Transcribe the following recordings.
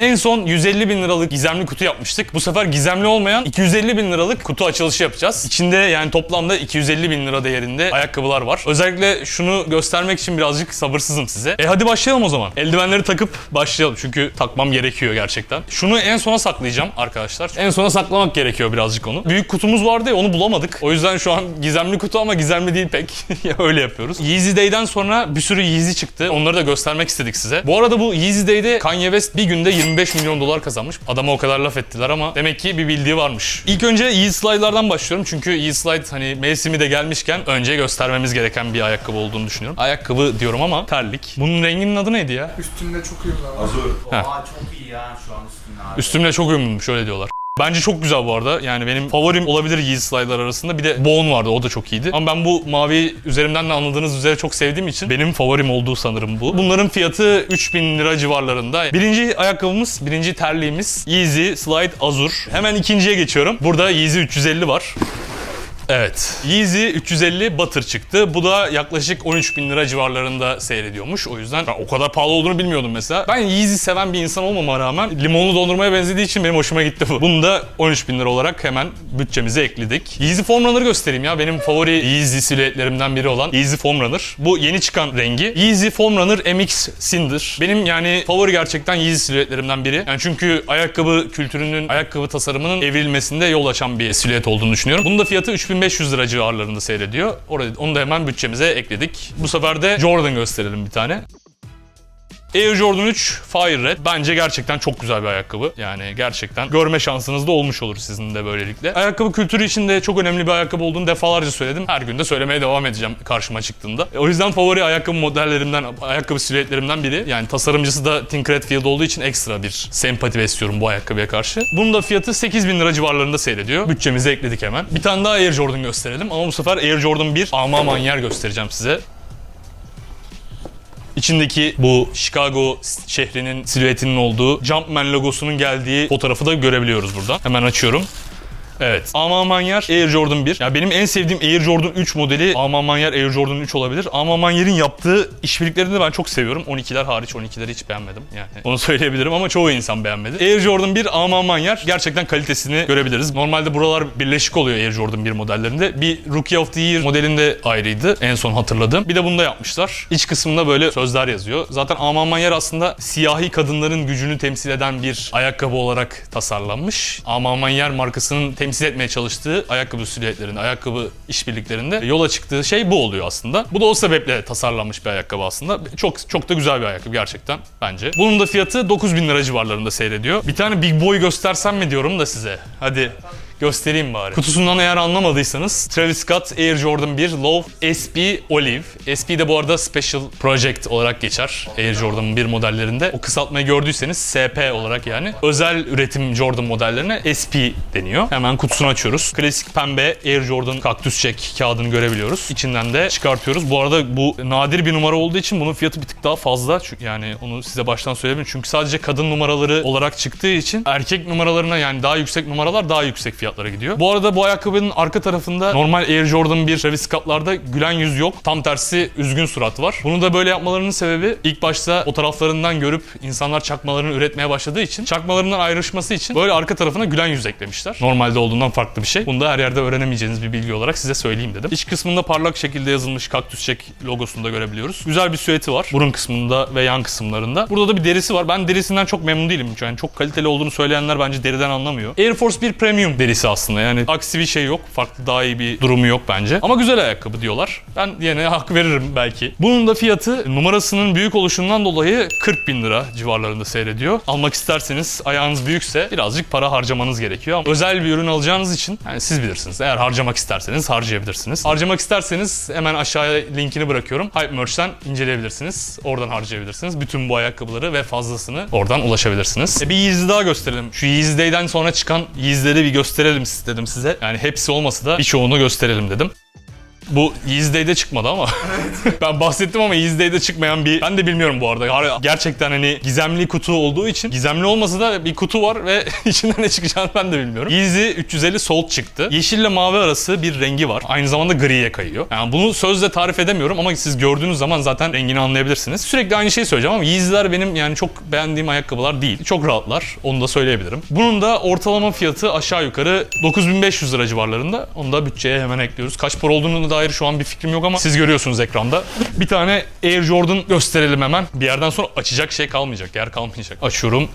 En son 150 bin liralık gizemli kutu yapmıştık. Bu sefer gizemli olmayan 250 bin liralık kutu açılışı yapacağız. İçinde yani toplamda 250 bin lira değerinde ayakkabılar var. Özellikle şunu göstermek için birazcık sabırsızım size. E hadi başlayalım o zaman. Eldivenleri takıp başlayalım çünkü takmam gerekiyor gerçekten. Şunu en sona saklayacağım arkadaşlar. En sona saklamak gerekiyor birazcık onu. Büyük kutumuz vardı ya onu bulamadık. O yüzden şu an gizemli kutu ama gizemli değil pek. Öyle yapıyoruz. Yeezy Day'den sonra bir sürü Yeezy çıktı. Onları da göstermek istedik size. Bu arada bu Yeezy Day'de Kanye West bir günde 25 milyon dolar kazanmış. Adama o kadar laf ettiler ama demek ki bir bildiği varmış. İlk önce Yeezy Slide'lardan başlıyorum. Çünkü Yeezy Slide hani mevsimi de gelmişken önce göstermemiz gereken bir ayakkabı olduğunu düşünüyorum. Ayakkabı diyorum ama terlik. Bunun renginin adı neydi ya? Üstünde çok uyumlu. Azur. Aa çok iyi ya şu an üstünde abi. Üstümle çok uyumluymuş öyle diyorlar. Bence çok güzel bu arada. Yani benim favorim olabilir Yeezy Slide'lar arasında. Bir de Bone vardı o da çok iyiydi. Ama ben bu mavi üzerimden de anladığınız üzere çok sevdiğim için benim favorim olduğu sanırım bu. Bunların fiyatı 3000 lira civarlarında. Birinci ayakkabımız, birinci terliğimiz Yeezy Slide Azur. Hemen ikinciye geçiyorum. Burada Yeezy 350 var. Evet. Yeezy 350 Butter çıktı. Bu da yaklaşık 13 bin lira civarlarında seyrediyormuş. O yüzden ben o kadar pahalı olduğunu bilmiyordum mesela. Ben Yeezy seven bir insan olmama rağmen limonlu dondurmaya benzediği için benim hoşuma gitti bu. Bunu da 13 bin lira olarak hemen bütçemize ekledik. Yeezy Foam Runner'ı göstereyim ya. Benim favori Yeezy silüetlerimden biri olan Yeezy Foam Runner. Bu yeni çıkan rengi. Yeezy Foam Runner MX Cinder. Benim yani favori gerçekten Yeezy silüetlerimden biri. Yani çünkü ayakkabı kültürünün, ayakkabı tasarımının evrilmesinde yol açan bir silüet olduğunu düşünüyorum. Bunun da fiyatı 3500 lira civarlarında seyrediyor. Orada, onu da hemen bütçemize ekledik. Bu sefer de Jordan gösterelim bir tane. Air Jordan 3 Fire Red bence gerçekten çok güzel bir ayakkabı. Yani gerçekten görme şansınız da olmuş olur sizin de böylelikle. Ayakkabı kültürü için de çok önemli bir ayakkabı olduğunu defalarca söyledim. Her gün de söylemeye devam edeceğim karşıma çıktığında. O yüzden favori ayakkabı modellerimden, ayakkabı silüetlerimden biri. Yani tasarımcısı da Tinker Hatfield olduğu için ekstra bir sempati besliyorum bu ayakkabıya karşı. Bunun da fiyatı 8000 lira civarlarında seyrediyor. Bütçemize ekledik hemen. Bir tane daha Air Jordan gösterelim ama bu sefer Air Jordan 1 ama manyer göstereceğim size. İçindeki bu Chicago şehrinin silüetinin olduğu Jumpman logosunun geldiği fotoğrafı da görebiliyoruz burada. Hemen açıyorum. Evet. Aman Manyer Air Jordan 1. Ya benim en sevdiğim Air Jordan 3 modeli Aman Manyer Air Jordan 3 olabilir. Aman Manyer'in yaptığı işbirliklerini de ben çok seviyorum. 12'ler hariç 12'leri hiç beğenmedim. Yani onu söyleyebilirim ama çoğu insan beğenmedi. Air Jordan 1 Aman Manyer gerçekten kalitesini görebiliriz. Normalde buralar birleşik oluyor Air Jordan 1 modellerinde. Bir Rookie of the Year modelinde ayrıydı. En son hatırladığım. Bir de bunda yapmışlar. İç kısmında böyle sözler yazıyor. Zaten Aman Manyer aslında siyahi kadınların gücünü temsil eden bir ayakkabı olarak tasarlanmış. Aman Manyer markasının temsil etmeye çalıştığı ayakkabı silüetlerinde, ayakkabı işbirliklerinde yola çıktığı şey bu oluyor aslında. Bu da o sebeple tasarlanmış bir ayakkabı aslında. Çok çok da güzel bir ayakkabı gerçekten bence. Bunun da fiyatı 9000 lira civarlarında seyrediyor. Bir tane Big Boy göstersem mi diyorum da size. Hadi göstereyim bari. Kutusundan eğer anlamadıysanız Travis Scott Air Jordan 1 Low SP Olive. SP de bu arada Special Project olarak geçer Air Jordan 1 modellerinde. O kısaltmayı gördüyseniz SP olarak yani. Özel üretim Jordan modellerine SP deniyor. Hemen kutusunu açıyoruz. Klasik pembe Air Jordan kaktüs çek kağıdını görebiliyoruz. İçinden de çıkartıyoruz. Bu arada bu nadir bir numara olduğu için bunun fiyatı bir tık daha fazla. Çünkü yani onu size baştan söyleyebilirim. Çünkü sadece kadın numaraları olarak çıktığı için erkek numaralarına yani daha yüksek numaralar daha yüksek fiyatlara gidiyor. Bu arada bu ayakkabının arka tarafında normal Air Jordan 1 Travis Scott'larda gülen yüz yok. Tam tersi üzgün surat var. Bunu da böyle yapmalarının sebebi ilk başta fotoğraflarından görüp insanlar çakmalarını üretmeye başladığı için çakmalarından ayrışması için böyle arka tarafına gülen yüz eklemişler. Normalde olduğundan farklı bir şey. Bunu da her yerde öğrenemeyeceğiniz bir bilgi olarak size söyleyeyim dedim. İç kısmında parlak şekilde yazılmış kaktüs çek logosunu da görebiliyoruz. Güzel bir süeti var. Burun kısmında ve yan kısımlarında. Burada da bir derisi var. Ben derisinden çok memnun değilim. Yani çok kaliteli olduğunu söyleyenler bence deriden anlamıyor. Air Force 1 Premium derisi aslında. Yani aksi bir şey yok. Farklı daha iyi bir durumu yok bence. Ama güzel ayakkabı diyorlar. Ben yine hak veririm belki. Bunun da fiyatı numarasının büyük oluşundan dolayı 40 bin lira civarlarında seyrediyor. Almak isterseniz ayağınız büyükse birazcık para harcamanız gerekiyor. Ama özel bir ürün alacağınız için yani siz bilirsiniz. Eğer harcamak isterseniz harcayabilirsiniz. Harcamak isterseniz hemen aşağıya linkini bırakıyorum. Hype Merch'ten inceleyebilirsiniz. Oradan harcayabilirsiniz. Bütün bu ayakkabıları ve fazlasını oradan ulaşabilirsiniz. E bir Yeezy daha gösterelim. Şu Yeezy Day'den sonra çıkan Yeezy'leri bir gösterelim istedim size. Yani hepsi olmasa da birçoğunu gösterelim dedim. Bu Yeezy'de çıkmadı ama. ben bahsettim ama Yeezy'de çıkmayan bir... Ben de bilmiyorum bu arada. Gerçekten hani gizemli kutu olduğu için gizemli olmasa da bir kutu var ve içinden ne çıkacağını ben de bilmiyorum. Yeezy 350 Sold çıktı. Yeşille mavi arası bir rengi var. Aynı zamanda griye kayıyor. Yani bunu sözle tarif edemiyorum ama siz gördüğünüz zaman zaten rengini anlayabilirsiniz. Sürekli aynı şeyi söyleyeceğim ama Yeezy'ler benim yani çok beğendiğim ayakkabılar değil. Çok rahatlar. Onu da söyleyebilirim. Bunun da ortalama fiyatı aşağı yukarı 9500 lira civarlarında. Onu da bütçeye hemen ekliyoruz. Kaç para olduğunu dair şu an bir fikrim yok ama siz görüyorsunuz ekranda. Bir tane Air Jordan gösterelim hemen. Bir yerden sonra açacak şey kalmayacak. Yer kalmayacak. Açıyorum.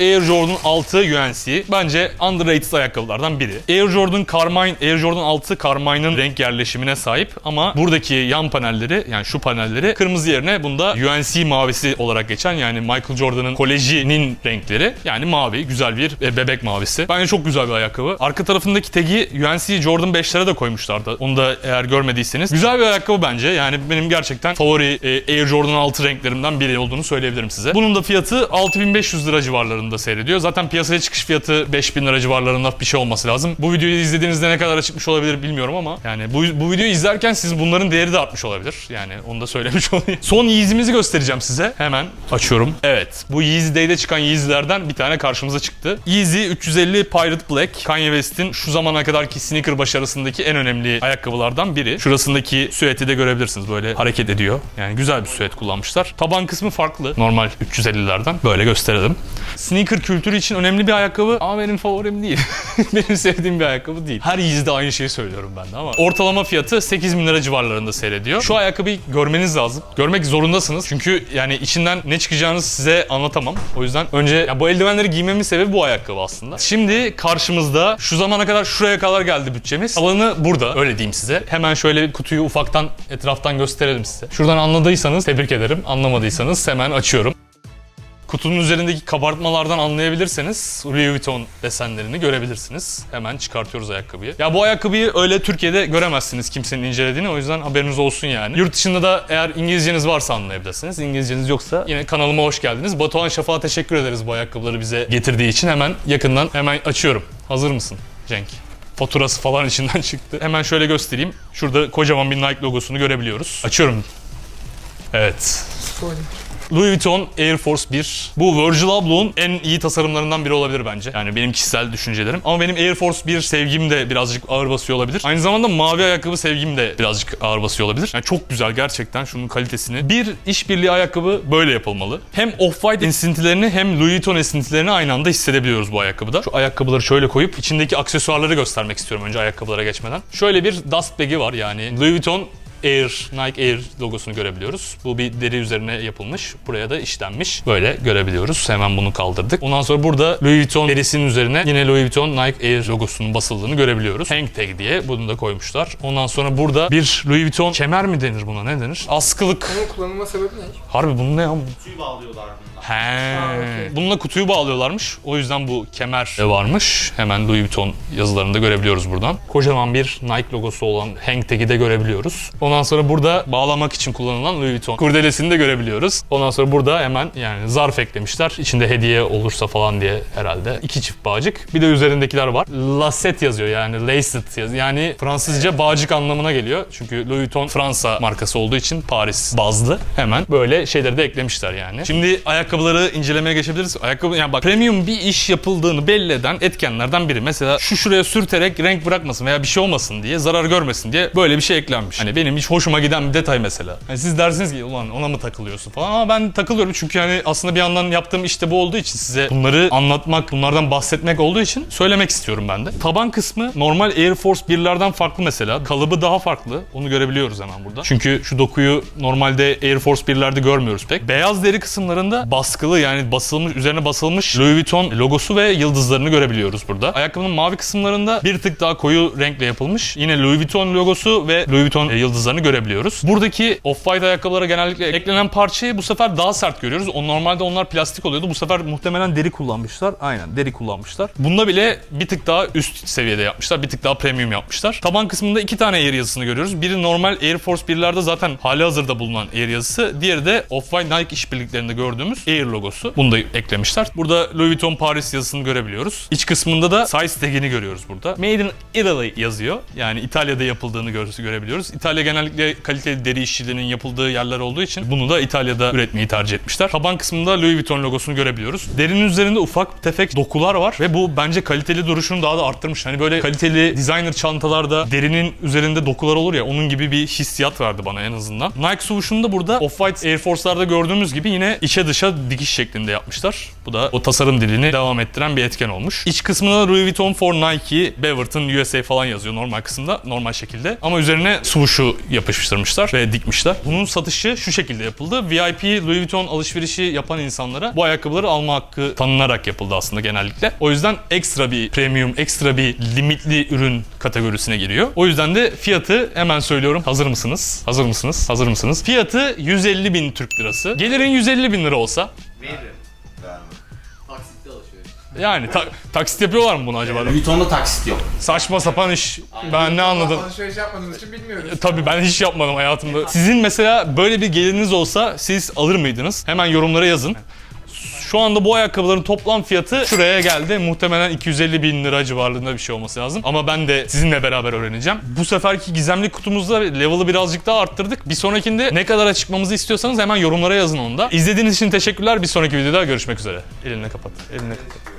Air Jordan 6 UNC. Bence underrated ayakkabılardan biri. Air Jordan Carmine, Air Jordan 6 Carmine'ın renk yerleşimine sahip ama buradaki yan panelleri yani şu panelleri kırmızı yerine bunda UNC mavisi olarak geçen yani Michael Jordan'ın kolejinin renkleri. Yani mavi, güzel bir e, bebek mavisi. Bence çok güzel bir ayakkabı. Arka tarafındaki tagi UNC Jordan 5'lere de koymuşlardı. Onu da eğer görmediyseniz. Güzel bir ayakkabı bence. Yani benim gerçekten favori e, Air Jordan 6 renklerimden biri olduğunu söyleyebilirim size. Bunun da fiyatı 6500 lira civarlarında seyrediyor. Zaten piyasaya çıkış fiyatı 5000 lira civarlarında bir şey olması lazım. Bu videoyu izlediğinizde ne kadar çıkmış olabilir bilmiyorum ama yani bu, bu videoyu izlerken siz bunların değeri de artmış olabilir. Yani onu da söylemiş olayım. Son Yeezy'mizi göstereceğim size. Hemen açıyorum. Evet. Bu Yeezy Day'de çıkan Yeezy'lerden bir tane karşımıza çıktı. Yeezy 350 Pirate Black. Kanye West'in şu zamana kadarki sneaker başarısındaki en önemli ayakkabılardan biri. Şurasındaki süeti de görebilirsiniz. Böyle hareket ediyor. Yani güzel bir süet kullanmışlar. Taban kısmı farklı. Normal 350'lerden. Böyle gösterelim. Sneaker kültürü için önemli bir ayakkabı ama benim favorim değil. benim sevdiğim bir ayakkabı değil. Her Yeezy'de aynı şeyi söylüyorum ben de ama. Ortalama fiyatı 8000 lira civarlarında seyrediyor. Şu ayakkabıyı görmeniz lazım. Görmek zorundasınız. Çünkü yani içinden ne çıkacağını size anlatamam. O yüzden önce ya bu eldivenleri giymemin sebebi bu ayakkabı aslında. Şimdi karşımızda şu zamana kadar şuraya kadar geldi bütçemiz. Alanı burada öyle diyeyim size. Hemen şöyle kutuyu ufaktan etraftan gösterelim size. Şuradan anladıysanız tebrik ederim. Anlamadıysanız hemen açıyorum. Kutunun üzerindeki kabartmalardan anlayabilirseniz Louis Vuitton desenlerini görebilirsiniz. Hemen çıkartıyoruz ayakkabıyı. Ya bu ayakkabıyı öyle Türkiye'de göremezsiniz kimsenin incelediğini o yüzden haberiniz olsun yani. Yurt dışında da eğer İngilizceniz varsa anlayabilirsiniz. İngilizceniz yoksa yine kanalıma hoş geldiniz. Batuhan Şafak'a teşekkür ederiz bu ayakkabıları bize getirdiği için. Hemen yakından hemen açıyorum. Hazır mısın Cenk? Faturası falan içinden çıktı. Hemen şöyle göstereyim. Şurada kocaman bir Nike logosunu görebiliyoruz. Açıyorum. Evet. Louis Vuitton Air Force 1. Bu Virgil Abloh'un en iyi tasarımlarından biri olabilir bence. Yani benim kişisel düşüncelerim. Ama benim Air Force 1 sevgim de birazcık ağır basıyor olabilir. Aynı zamanda mavi ayakkabı sevgim de birazcık ağır basıyor olabilir. Yani çok güzel gerçekten şunun kalitesini. Bir işbirliği ayakkabı böyle yapılmalı. Hem Off-White esintilerini hem Louis Vuitton esintilerini aynı anda hissedebiliyoruz bu ayakkabıda. Şu ayakkabıları şöyle koyup içindeki aksesuarları göstermek istiyorum önce ayakkabılara geçmeden. Şöyle bir dust bag'i var yani Louis Vuitton Air, Nike Air logosunu görebiliyoruz. Bu bir deri üzerine yapılmış. Buraya da işlenmiş. Böyle görebiliyoruz. Hemen bunu kaldırdık. Ondan sonra burada Louis Vuitton derisinin üzerine yine Louis Vuitton Nike Air logosunun basıldığını görebiliyoruz. Hang tag diye bunu da koymuşlar. Ondan sonra burada bir Louis Vuitton kemer mi denir buna ne denir? Askılık. Bunun kullanılma sebebi ne? Harbi bunun ne ya? Suyu bağlıyorlar bundan. He. okey. Bununla kutuyu bağlıyorlarmış. O yüzden bu kemer de varmış. Hemen Louis Vuitton yazılarını da görebiliyoruz buradan. Kocaman bir Nike logosu olan hang tag'i de görebiliyoruz. Ondan sonra burada bağlamak için kullanılan Louis Vuitton kurdelesini de görebiliyoruz. Ondan sonra burada hemen yani zarf eklemişler. İçinde hediye olursa falan diye herhalde. iki çift bağcık. Bir de üzerindekiler var. Lacet yazıyor yani lacet yazıyor. Yani Fransızca bağcık anlamına geliyor. Çünkü Louis Vuitton Fransa markası olduğu için Paris bazlı. Hemen böyle şeyleri de eklemişler yani. Şimdi ayakkabıları incelemeye geçebiliriz. Ayakkabı yani bak premium bir iş yapıldığını belli eden etkenlerden biri. Mesela şu şuraya sürterek renk bırakmasın veya bir şey olmasın diye, zarar görmesin diye böyle bir şey eklenmiş. Hani benim hiç hoşuma giden bir detay mesela. Hani siz dersiniz ki ulan ona mı takılıyorsun falan ama ben takılıyorum çünkü yani aslında bir yandan yaptığım işte bu olduğu için size bunları anlatmak, bunlardan bahsetmek olduğu için söylemek istiyorum ben de. Taban kısmı normal Air Force 1'lerden farklı mesela. Kalıbı daha farklı. Onu görebiliyoruz hemen burada. Çünkü şu dokuyu normalde Air Force 1'lerde görmüyoruz pek. Beyaz deri kısımlarında baskılı yani basılmış, üzerine basılmış Louis Vuitton logosu ve yıldızlarını görebiliyoruz burada. Ayakkabının mavi kısımlarında bir tık daha koyu renkle yapılmış. Yine Louis Vuitton logosu ve Louis Vuitton e, yıldızlarını görebiliyoruz. Buradaki off-white ayakkabılara genellikle eklenen parçayı bu sefer daha sert görüyoruz. O normalde onlar plastik oluyordu. Bu sefer muhtemelen deri kullanmışlar. Aynen deri kullanmışlar. Bunda bile bir tık daha üst seviyede yapmışlar. Bir tık daha premium yapmışlar. Taban kısmında iki tane Air yazısını görüyoruz. Biri normal Air Force 1'lerde zaten hali hazırda bulunan Air yazısı. Diğeri de Off-White Nike işbirliklerinde gördüğümüz Air logosu. Bunu da eklemişler. Burada Louis Vuitton Paris yazısını görebiliyoruz. İç kısmında da size tagini görüyoruz burada. Made in Italy yazıyor. Yani İtalya'da yapıldığını gör- görebiliyoruz. İtalya genellikle kaliteli deri işçiliğinin yapıldığı yerler olduğu için bunu da İtalya'da üretmeyi tercih etmişler. Taban kısmında Louis Vuitton logosunu görebiliyoruz. Derinin üzerinde ufak tefek dokular var ve bu bence kaliteli duruşunu daha da arttırmış. Hani böyle kaliteli designer çantalarda derinin üzerinde dokular olur ya onun gibi bir hissiyat verdi bana en azından. Nike swoosh'unu da burada Off-White Air Force'larda gördüğümüz gibi yine içe dışa dikiş şeklinde yapmışlar. Bu da o tasarım dilini devam ettiren bir etken olmuş. İç kısmında da Louis Vuitton for Nike, Beaverton USA falan yazıyor normal kısımda, normal şekilde. Ama üzerine swoosh'u yapıştırmışlar ve dikmişler. Bunun satışı şu şekilde yapıldı. VIP Louis Vuitton alışverişi yapan insanlara bu ayakkabıları alma hakkı tanınarak yapıldı aslında genellikle. O yüzden ekstra bir premium, ekstra bir limitli ürün kategorisine giriyor. O yüzden de fiyatı hemen söylüyorum. Hazır mısınız? Hazır mısınız? Hazır mısınız? Fiyatı 150 bin Türk lirası. Gelirin 150 bin lira olsa Veririm. Yani ta- taksit yapıyorlar mı bunu acaba? Vuitton'da taksit yok. Saçma sapan iş. Ben ne anladım? Alışveriş yapmadığımız için bilmiyoruz. Tabii ben hiç yapmadım hayatımda. Sizin mesela böyle bir geliriniz olsa siz alır mıydınız? Hemen yorumlara yazın. Şu anda bu ayakkabıların toplam fiyatı şuraya geldi. Muhtemelen 250 bin lira civarında bir şey olması lazım. Ama ben de sizinle beraber öğreneceğim. Bu seferki gizemli kutumuzda level'ı birazcık daha arttırdık. Bir sonrakinde ne kadar çıkmamızı istiyorsanız hemen yorumlara yazın onu da. İzlediğiniz için teşekkürler. Bir sonraki videoda görüşmek üzere. Eline kapat. Eline kapat.